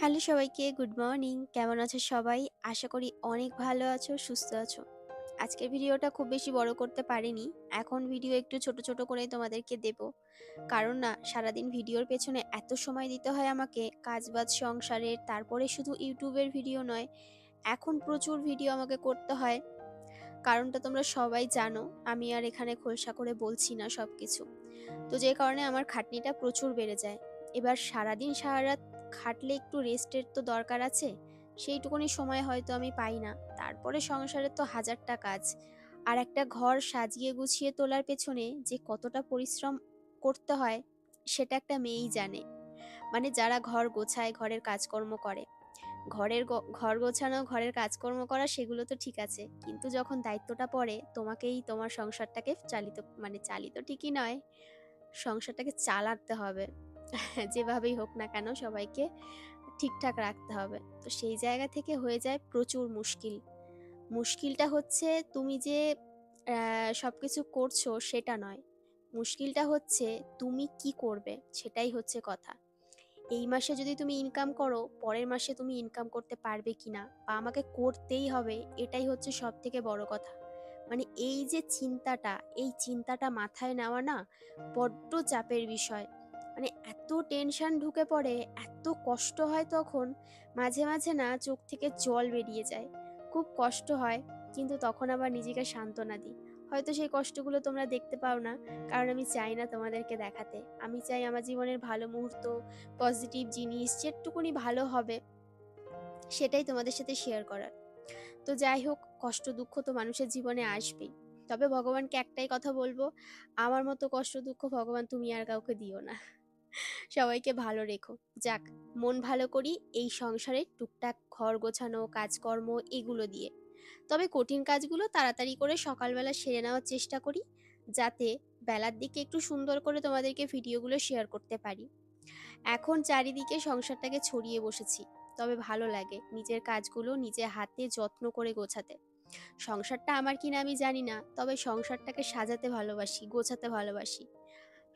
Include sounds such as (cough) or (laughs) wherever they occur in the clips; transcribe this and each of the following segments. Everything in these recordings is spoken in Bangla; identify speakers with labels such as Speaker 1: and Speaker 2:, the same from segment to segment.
Speaker 1: হ্যালো সবাইকে, গুড মর্নিং। কেমন আছো সবাই? আশা করি অনেক ভালো আছো, সুস্থ আছো। আজকের ভিডিওটা খুব বেশি বড় করতে পারিনি। এখন ভিডিও একটু ছোট ছোট করে তোমাদেরকে দেব। কারণ না, সারাদিন ভিডিওর পেছনে এত সময় দিতে হয় আমাকে, কাজবাজ সংসারের তারপরে শুধু ইউটিউবের ভিডিও নয়, এখন প্রচুর ভিডিও আমাকে করতে হয়। কারণটা তোমরা সবাই জানো, আমি আর এখানে খোলসা করে বলছি না সব কিছু তো যে কারণে আমার খাটনিটা প্রচুর বেড়ে যায়। এবার সারাদিন সারা রাত খাটলে একটু রেস্টের তো দরকার আছে, সেইটুকুনি সময় হয়তো আমি পাই না। তারপরে সংসারের তো হাজারটা কাজ আর একটা ঘর সাজিয়ে গুছিয়ে তোলার পেছনে যে কতটা পরিশ্রম করতে হয়, সেটা একটা মেয়েই জানে। মানে যারা ঘর গোছায়, ঘরের কাজকর্ম করে। ঘরের ঘর গোছানো, ঘরের কাজকর্ম করা, সেগুলো তো ঠিক আছে। কিন্তু যখন দায়িত্বটা পড়ে, তোমাকেই তোমার সংসারটাকে চালিত মানে চালিত ঠিকই নয়, সংসারটাকে চালাতে হবে। (laughs) যেভাবেই হোক না কেন সবাইকে ঠিকঠাক রাখতে হবে। তো সেই জায়গা থেকে হয়ে যায় প্রচুর মুশকিল। মুশকিলটা হচ্ছে তুমি যে সব কিছু করছ সেটা নয়। মুশকিলটা হচ্ছে তুমি কি করবে সেটাই হচ্ছে কথা। এই মাসে যদি তুমি ইনকাম করো, পরের মাসে তুমি ইনকাম করতে পারবে কিনা বা আমাকে করতেই হবে, এটাই হচ্ছে সব থেকে বড় কথা। মানে এই যে চিন্তাটা, এই চিন্তাটা মাথায় নেওয়া না বড্ড চাপের বিষয়। মানে এত টেনশন ঢুকে পড়ে, এত কষ্ট হয় তখন, মাঝে মাঝে না চোখ থেকে জল বেরিয়ে যায়। খুব কষ্ট হয়, কিন্তু তখন আবার নিজেকে সান্ত্বনা দিই। হয়তো সেই কষ্টগুলো তোমরা দেখতে পাও না, কারণ আমি চাই না তোমাদেরকে দেখাতে। আমি চাই আমার জীবনের ভালো মুহূর্ত পজিটিভ জিনিস, যেটুকুনি ভালো হবে, সেটাই তোমাদের সাথে শেয়ার করার। তো যাই হোক, কষ্ট দুঃখ তো মানুষের জীবনে আসবেই। তবে ভগবানকে একটাই কথা বলব, আমার মতো কষ্ট দুঃখ ভগবান তুমি আর কাউকে দিও না। সবাইকে ভালো রেখো। যাক, মন ভালো করি এই সংসারে টুকটাক ঘর গোছানো, কাজকর্ম এগুলো দিয়ে। তবে কঠিন কাজগুলো তাড়াতাড়ি করে সকালবেলা সেরে নেওয়ার চেষ্টা করি, যাতে বেলার দিকে একটু সুন্দর করে তোমাদেরকে ভিডিওগুলো শেয়ার করতে পারি। এখন চারিদিকে সংসারটাকে ছড়িয়ে বসেছি, তবে ভালো লাগে নিজের কাজগুলো নিজে হাতে যত্ন করে গোছাতে। সংসারটা আমার কিনা আমি জানি না, তবে সংসারটাকে সাজাতে ভালোবাসি, গোছাতে ভালোবাসি।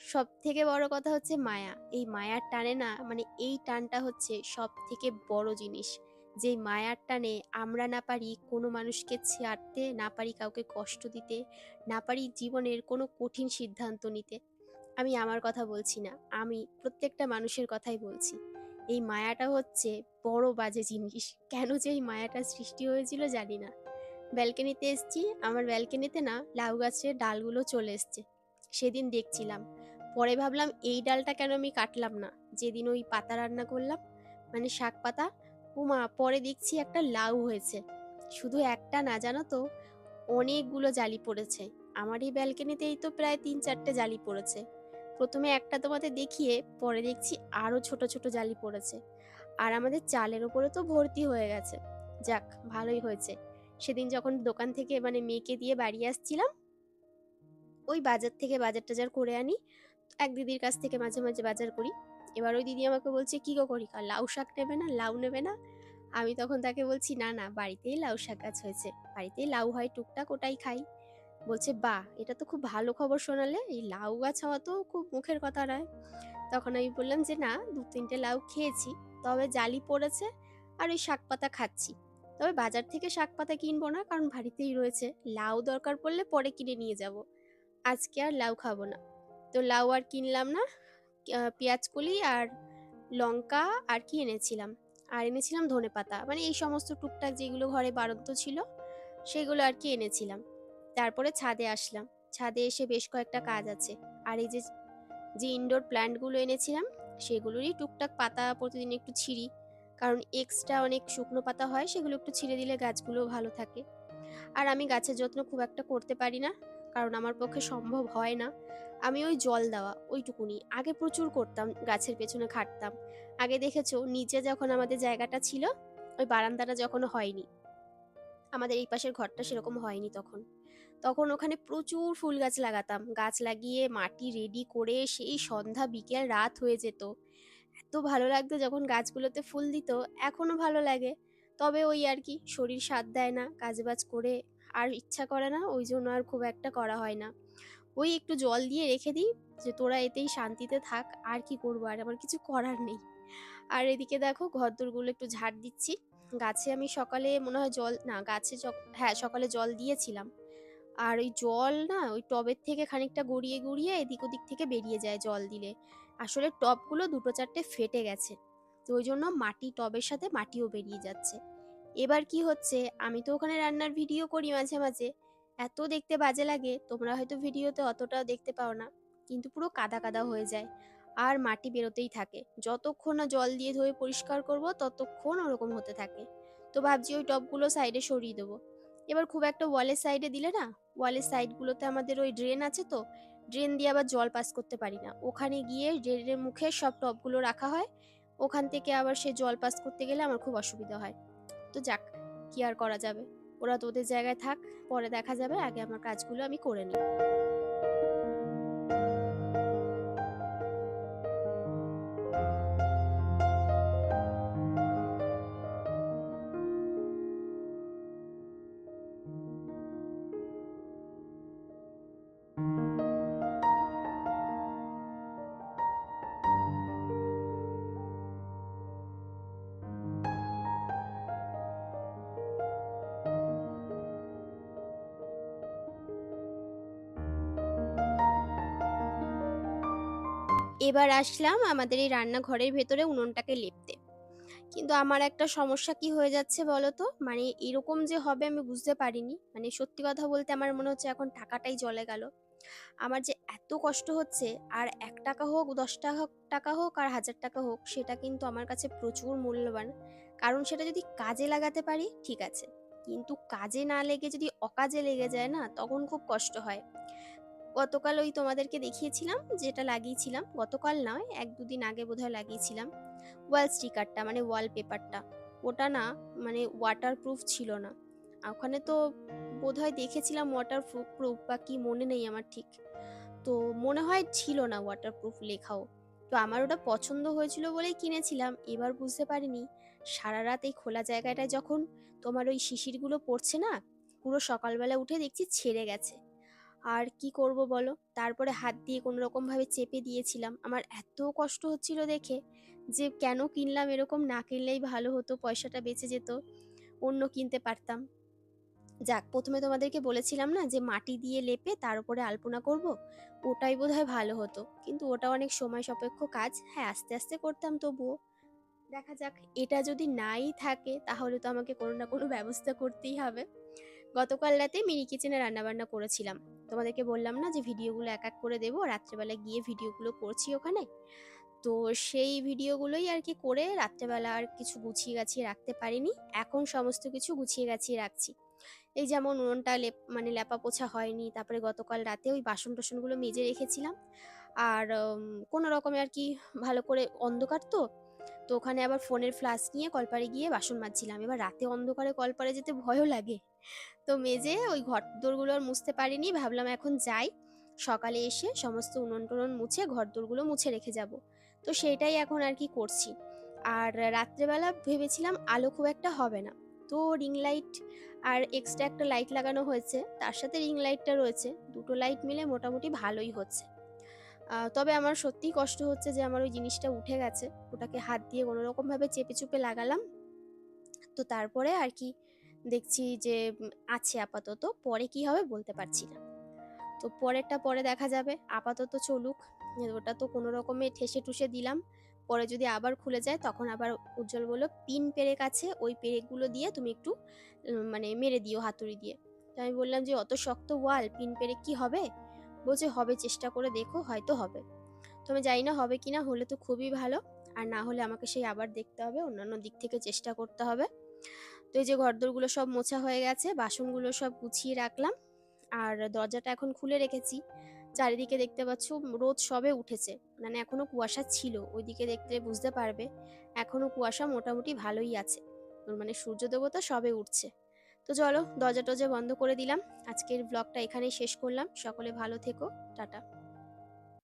Speaker 1: সব থেকে বড় কথা হচ্ছে মায়া। এই মায়ার টানে না মানে এই টানটা হচ্ছে সব থেকে বড় জিনিস। যেই মায়ার টানে আমরা না পারি কোনো মানুষকে ছাড়তে, না পারি কাউকে কষ্ট দিতে, না পারি জীবনের কোনো কঠিন সিদ্ধান্ত নিতে। আমি আমার কথা বলছি না, আমি প্রত্যেকটা মানুষের কথাই বলছি। এই মায়াটা হচ্ছে বড় বাজে জিনিস। কেন যে এই মায়াটা সৃষ্টি হয়েছিল জানি না। ব্যালকনিতে এসছি, আমার ব্যালকনিতে না লাউ গাছের ডালগুলো চলে এসছে। সেদিন দেখছিলাম। পরে ভাবলাম, এই ডালটা কেন আমি কাটলাম না? যেদিন ওই পাতা রান্না করলাম মানে শাক পাতা, উমা, পরে দেখছি একটা লাউ হয়েছে। শুধু একটা না, জানো তো? অনেকগুলো জালি পড়েছে। আমার এই ব্যালকনিতেই তো প্রায় তিন চারটে জালি পড়েছে। প্রথমে একটা তোমাদের দেখিয়ে, পরে দেখছি আরও ছোট ছোট জালি পড়েছে। আর আমাদের চালের ওপরে তো ভর্তি হয়ে গেছে। যাক, ভালোই হয়েছে। সেদিন যখন দোকান থেকে মানে মেয়েকে দিয়ে বাড়ি আসছিলাম, ওই বাজার থেকে বাজার টাজার করে আনি এক দিদির কাছ থেকে মাঝে মাঝে বাজার করি। এবার ওই দিদি আমাকে বলছে, কি গো করি লাউ শাক নেবে না? লাউ নেবে না? আমি তখন তাকে বলছি, না না, বাড়িতেই লাউ শাক গাছ হয়েছে। বাড়িতেই লাউ হয়, টুকটাক ওটাই খাই। বলছে, বাহ, এটা তো খুব ভালো খবর শোনালে। এই লাউ গাছ হওয়া তো খুব মুখের কথা নয়। তখন আমি বললাম, যে না, দু তিনটে লাউ খেয়েছি, তবে জালি পড়েছে আর ওই শাক পাতা খাচ্ছি। তবে বাজার থেকে শাক পাতা কিনবো না, কারণ বাড়িতেই রয়েছে। লাউ দরকার পড়লে পরে কিনে নিয়ে যাব। আজকে আর লাউ খাব না। তো লাউ আর কিনলাম না পেঁয়াজ কলি আর লঙ্কা আর কি এনেছিলাম। আর এনেছিলাম ধনে পাতা। মানে এই সমস্ত টুকটাক যেগুলো ঘরে বাড়ন্ত ছিল, সেগুলো আর কি এনেছিলাম। তারপরে ছাদে আসলাম। ছাদে এসে বেশ কয়েকটা কাজ আছে। আর এই যে যে ইনডোর প্ল্যান্টগুলো এনেছিলাম, সেগুলোরই টুকটাক পাতা প্রতিদিন একটু ছিঁড়ি। কারণ এক্সট্রা অনেক শুকনো পাতা হয়, সেগুলো একটু ছিঁড়ে দিলে গাছগুলো ভালো থাকে। আর আমি গাছের যত্ন খুব একটা করতে পারি না, কারণ আমার পক্ষে সম্ভব হয় না। আমি ওই জল দেওয়া ওইটুকুনি। আগে প্রচুর করতাম গাছের পেছনে খাটতাম। আগে দেখেছ নিচে যখন আমাদের জায়গাটা ছিল ওই বারান্দাটা যখন হয়নি আমাদের এই পাশের ঘরটা সেরকম হয়নি তখন। তখন ওখানে প্রচুর ফুল গাছ লাগাতাম। গাছ লাগিয়ে মাটি রেডি করে সেই সন্ধ্যা বিকেল রাত হয়ে যেত। এত ভালো লাগতো যখন গাছগুলোতে ফুল দিত এখনও ভালো লাগে। তবে ওই আর কি শরীর সাথ দেয় না কাজবাজ করে আর ইচ্ছা করে না ওই জন্য আর খুব একটা করা হয় না। ওই একটু জল দিয়ে রেখে দিই যে তোরা এতেই শান্তিতে থাক, আর কি করব? আর আমার কিছু করার নেই। আর এদিকে দেখো ঘরদোরগুলো একটু ঝাড় দিচ্ছি। গাছে আমি সকালে মনে হয় জল, না গাছে হ্যাঁ সকালে জল দিয়েছিলাম। আর ওই জল না ওই টবের থেকে খানিকটা গড়িয়ে গড়িয়ে এদিক ওদিক থেকে বেরিয়ে যায় জল দিলে। আসলে টবগুলো দুটো চারটে ফেটে গেছে। তো ওই জন্য মাটি, টবের সাথে মাটিও বেরিয়ে যাচ্ছে। এবার কি হচ্ছে? আমি তো ওখানে রান্নার ভিডিও করি মাঝে মাঝে। এত দেখতে বাজে লাগে, তোমরা হয়তো ভিডিওতে অতটাও দেখতে পাও না। কিন্তু পুরো কাদা কাদা হয়ে যায়। আর মাটি বেরোতেই থাকে। যতক্ষণ না জল দিয়ে ধুয়ে পরিষ্কার করব, ততক্ষণ ওরকম হতে থাকে। তো ভাবছি ওই টবগুলো সাইডে সরিয়ে দেবো। এবার খুব একটা ওয়ালের সাইডে দিলে না, ওয়ালের সাইডগুলোতে আমাদের ওই ড্রেন আছে তো, ড্রেন দিয়ে আবার জল পাস করতে পারি না। ওখানে গিয়ে ড্রেনের মুখে সব টবগুলো রাখা হয়। ওখান থেকে আবার সে জল পাস করতে গেলে আমার খুব অসুবিধা হয়। তো যাক, কি আর করা যাবে? ওরা তোদের জায়গায় থাক পরে দেখা যাবে আগে আমার কাজগুলো আমি করে নিই এবার আসলাম আমাদের এই রান্নাঘরের ভেতরে উনুনটাকে লেপতে। কিন্তু আমার একটা সমস্যা কি হয়ে যাচ্ছে বলো তো মানে এরকম যে হবে আমি বুঝতে পারিনি। মানে সত্যি কথা বলতে আমার মনে হচ্ছে এখন টাকাটাই জলে গেল। আমার যে এত কষ্ট হচ্ছে, আর এক টাকা হোক, দশ টাকা টাকা হোক, আর হাজার টাকা হোক, সেটা কিন্তু আমার কাছে প্রচুর মূল্যবান। কারণ সেটা যদি কাজে লাগাতে পারি, ঠিক আছে। কিন্তু কাজে না লেগে যদি অকাজে লেগে যায় না, তখন খুব কষ্ট হয়। গতকাল ওই তোমাদেরকে দেখিয়েছিলাম, যেটা লাগিয়েছিলাম। গতকাল নয়, এক দুদিন আগে বোধহয় লাগিয়েছিলাম। ওয়াল স্টিকারটা মানে ওয়াল পেপারটা ওটা না মানে ওয়াটার প্রুফ ছিল না। ওখানে তো বোধহয় দেখেছিলাম ওয়াটার প্রুফ বা কি, মনে নেই আমার ঠিক। তো মনে হয় ছিল না ওয়াটার প্রুফ লেখাও। তো আমার ওটা পছন্দ হয়েছিল বলেই কিনেছিলাম। এবার বুঝতে পারিনি। সারা রাত এই খোলা জায়গাটায় যখন তোমার ওই শিশিরগুলো পড়ছে না, পুরো সকালবেলা উঠে দেখছি ছেড়ে গেছে। আর কি করব বলো? তারপরে হাত দিয়ে কোনো রকম ভাবে চেপে দিয়েছিলাম। আমার এত কষ্ট হচ্ছিল দেখে যে কেন কিনলাম এরকম না কিনলেই ভালো হতো, পয়সাটা বেঁচে যেত, অন্য কিনতে পারতাম। যাক, প্রথমে তোমাদেরকে বলেছিলাম না যে মাটি দিয়ে লেপে তার উপরে আলপনা করব? ওটাই বোধহয় ভালো হতো। কিন্তু ওটা অনেক সময় সাপেক্ষ কাজ। হ্যাঁ আস্তে আস্তে করতাম তবুও। দেখা যাক, এটা যদি নাই থাকে তাহলে তো আমাকে কোনো না কোনো ব্যবস্থা করতেই হবে। গতকাল রাতে মিনি কিচেনে রান্নাবান্না করেছিলাম। তোমাদেরকে বললাম না যে ভিডিওগুলো এক এক করে দেবো? রাত্রেবেলা গিয়ে ভিডিওগুলো করছি ওখানে। তো সেই ভিডিওগুলোই আর কি করে রাত্রেবেলা আর কিছু গুছিয়ে গাছিয়ে রাখতে পারিনি। এখন সমস্ত কিছু গুছিয়ে গাছিয়ে রাখছি। এই যেমন উনুনটা লেপ মানে লেপা পোছা হয়নি, তারপরে গতকাল রাতে ওই বাসন টাসনগুলো মেজে রেখেছিলাম। আর কোনো রকমে আর কি ভালো করে অন্ধকার তো তো ওখানে আবার ফোনের ফ্লাশ নিয়ে কলপারে গিয়ে বাসন মাজছিলাম। এবার রাতে অন্ধকারে কলপারে যেতে ভয়ও লাগে। তো মেজে ওই ঘর দোরগুলো আর মুছতে পারিনি, ভাবলাম এখন যাই। সকালে এসে সমস্ত উনুন টুনুন মুছে ঘর দোরগুলো মুছে রেখে যাব। তো সেটাই এখন আর কি করছি। আর রাত্রেবেলা ভেবেছিলাম আলো খুব একটা হবে না। তো রিং লাইট আর এক্সট্রা একটা লাইট লাগানো হয়েছে। তার সাথে রিং লাইটটা রয়েছে। দুটো লাইট মিলে মোটামুটি ভালোই হচ্ছে। তবে আমার সত্যিই কষ্ট হচ্ছে যে আমার ওই জিনিসটা উঠে গেছে। ওটাকে হাত দিয়ে কোনো রকমভাবে চেপে চুপে লাগালাম। তো তারপরে আর কি দেখছি যে আছে আপাতত, পরে কি হবে বলতে পারছি না। তো পরেরটা পরে দেখা যাবে, আপাতত চলুক। ওটা তো কোনো রকমে ঠেসে টুসে দিলাম। পরে যদি আবার খুলে যায়, তখন আবার উজ্জ্বল বলল পিন পেরেক আছে, ওই পেরেকগুলো দিয়ে তুমি একটু মানে মেরে দিও হাতুড়ি দিয়ে। তো আমি বললাম যে, অত শক্ত ওয়াল পিন পেরেক কি হবে? বলছে, হবে, চেষ্টা করে দেখো, হয়তো হবে। তো আমি জানি না হবে কি না, হলে তো খুবই ভালো। আর না হলে আমাকে সেই আবার দেখতে হবে, অন্যান্য দিক থেকে চেষ্টা করতে হবে। তো এই যে ঘরদোরগুলো সব মোছা হয়ে গেছে, বাসনগুলো সব গুছিয়ে রাখলাম। আর দরজাটা এখন খুলে রেখেছি। চারিদিকে দেখতে পাচ্ছ রোদ সবে উঠেছে। মানে এখনও কুয়াশা ছিল, ওইদিকে দেখতে বুঝতে পারবে, এখনও কুয়াশা মোটামুটি ভালোই আছে। মানে সূর্য দেবতা সবে উঠছে। তো চলো দরজা টরজা বন্ধ করে দিলাম। আজকের ব্লগটা এখানেই শেষ করলাম। সকলে ভালো থেকো। টাটা।